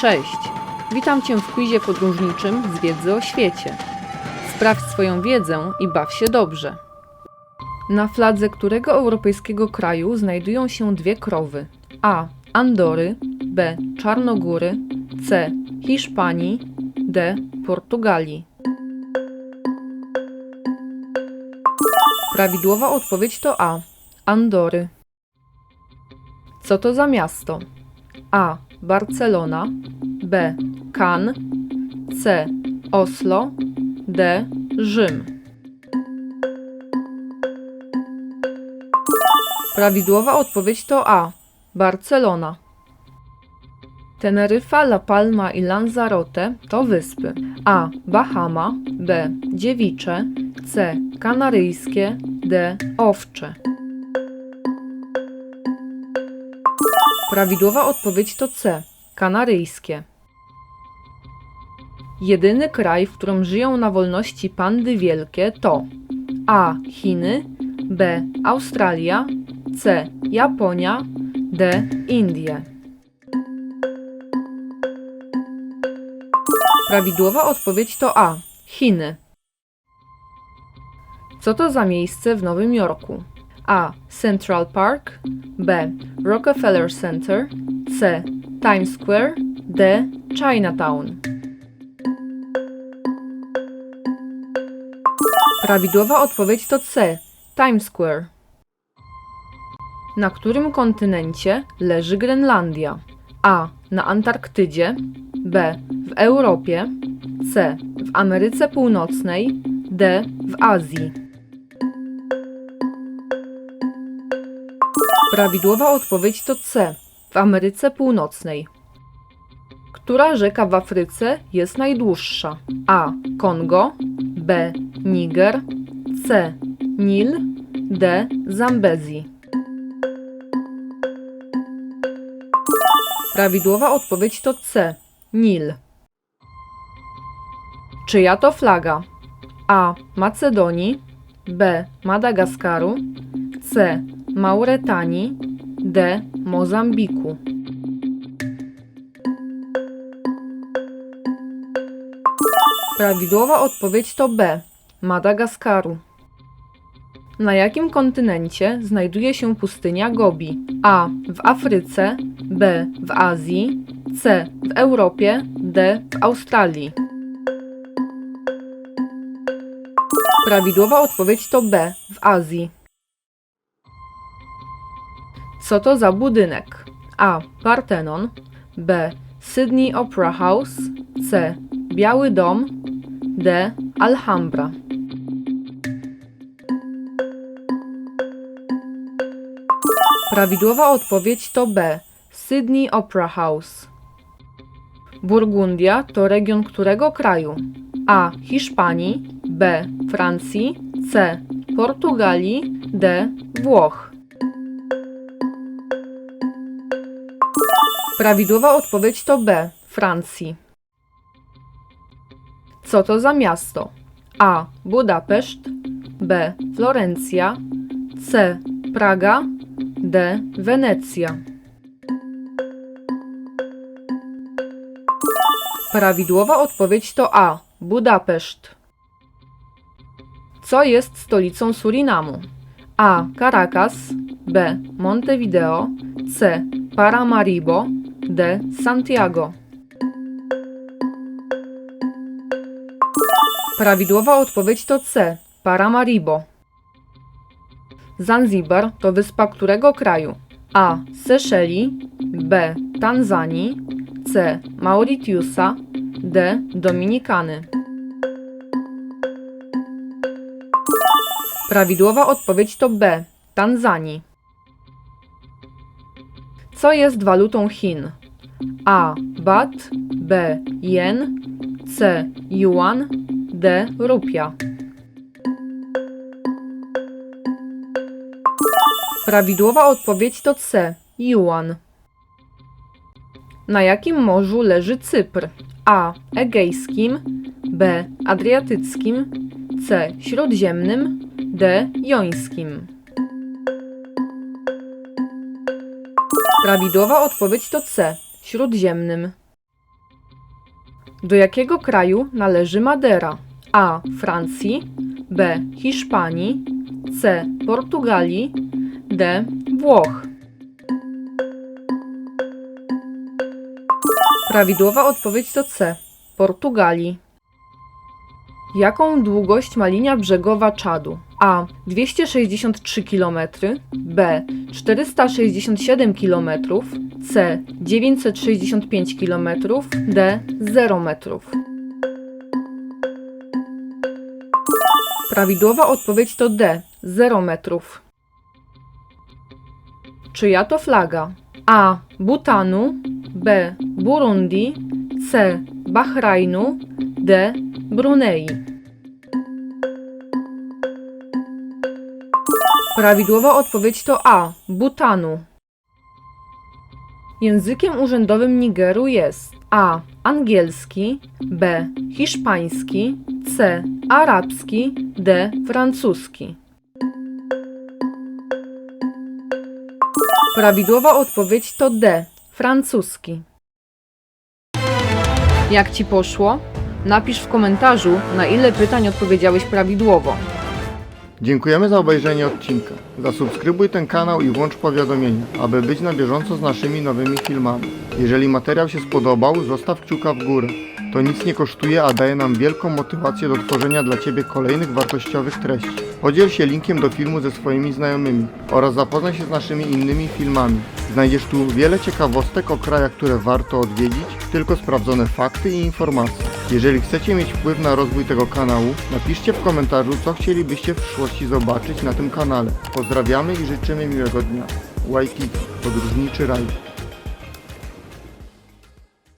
Cześć! Witam Cię w quizie podróżniczym z wiedzy o świecie. Sprawdź swoją wiedzę i baw się dobrze. Na fladze którego europejskiego kraju znajdują się dwie krowy? A. Andory, B. Czarnogóry, C. Hiszpanii, D. Portugalii. Prawidłowa odpowiedź to A. Andory. Co to za miasto? A. Barcelona, B. Cannes, C. Oslo, D. Rzym. Prawidłowa odpowiedź to A. Barcelona. Teneryfa, La Palma i Lanzarote to wyspy A. Bahama, B. Dziewicze, C. Kanaryjskie, D. Owcze. Prawidłowa odpowiedź to C. Kanaryjskie. Jedyny kraj, w którym żyją na wolności pandy wielkie to A. Chiny, B. Australia, C. Japonia, D. Indie. Prawidłowa odpowiedź to A. Chiny. Co to za miejsce w Nowym Jorku? A. Central Park, B. Rockefeller Center, C. Times Square, D. Chinatown. Prawidłowa odpowiedź to C. Times Square. Na którym kontynencie leży Grenlandia? A. Na Antarktydzie, B. W Europie, C. W Ameryce Północnej, D. W Azji. Prawidłowa odpowiedź to C. W Ameryce Północnej. Która rzeka w Afryce jest najdłuższa? A. Kongo, B. Niger, C. Nil, D. Zambezi. Prawidłowa odpowiedź to C. Nil. Czyja to flaga? A. Macedonii, B. Madagaskaru, C. Mauretanii, D. Mozambiku. Prawidłowa odpowiedź to B. Madagaskaru. Na jakim kontynencie znajduje się pustynia Gobi? A. W Afryce, B. W Azji, C. W Europie, D. W Australii. Prawidłowa odpowiedź to B. W Azji. Co to za budynek? A. Partenon, B. Sydney Opera House, C. Biały Dom, D. Alhambra. Prawidłowa odpowiedź to B. Sydney Opera House. Burgundia to region którego kraju? A. Hiszpanii, B. Francji, C. Portugalii, D. Włoch. Prawidłowa odpowiedź to B. Francji. Co to za miasto? A. Budapeszt, B. Florencja, C. Praga, D. Wenecja. Prawidłowa odpowiedź to A. Budapeszt. Co jest stolicą Surinamu? A. Caracas, B. Montevideo, C. Paramaribo, D. Santiago. Prawidłowa odpowiedź to C. Paramaribo. Zanzibar to wyspa którego kraju? A. Seszeli, B. Tanzanii, C. Mauritiusa, D. Dominikany. Prawidłowa odpowiedź to B. Tanzanii. Co jest walutą Chin? A. Bat, B. Jen, C. Yuan, D. Rupia. Prawidłowa odpowiedź to C. Yuan. Na jakim morzu leży Cypr? A. Egejskim, B. Adriatyckim, C. Śródziemnym, D. Jońskim. Prawidłowa odpowiedź to C. Śródziemnym. Do jakiego kraju należy Madera? A. Francji, B. Hiszpanii, C. Portugalii, D. Włoch. Prawidłowa odpowiedź to C. Portugalii. Jaką długość ma linia brzegowa Czadu? A. 263 km, B. 467 km, C. 965 km, D. 0 metrów. Prawidłowa odpowiedź to D. 0 metrów. Czyja to flaga? A. Butanu, B. Burundi, C. Bahrajnu, D. Brunei. Prawidłowa odpowiedź to A. Butanu. Językiem urzędowym Nigeru jest A. Angielski, B. Hiszpański, C. Arabski, D. Francuski. Prawidłowa odpowiedź to D. Francuski. Jak ci poszło? Napisz w komentarzu, na ile pytań odpowiedziałeś prawidłowo. Dziękujemy za obejrzenie odcinka. Zasubskrybuj ten kanał i włącz powiadomienia, aby być na bieżąco z naszymi nowymi filmami. Jeżeli materiał się spodobał, zostaw kciuka w górę. To nic nie kosztuje, a daje nam wielką motywację do tworzenia dla Ciebie kolejnych wartościowych treści. Podziel się linkiem do filmu ze swoimi znajomymi oraz zapoznaj się z naszymi innymi filmami. Znajdziesz tu wiele ciekawostek o krajach, które warto odwiedzić, tylko sprawdzone fakty i informacje. Jeżeli chcecie mieć wpływ na rozwój tego kanału, napiszcie w komentarzu, co chcielibyście w przyszłości zobaczyć na tym kanale. Pozdrawiamy i życzymy miłego dnia. Waikiki, podróżniczy raj.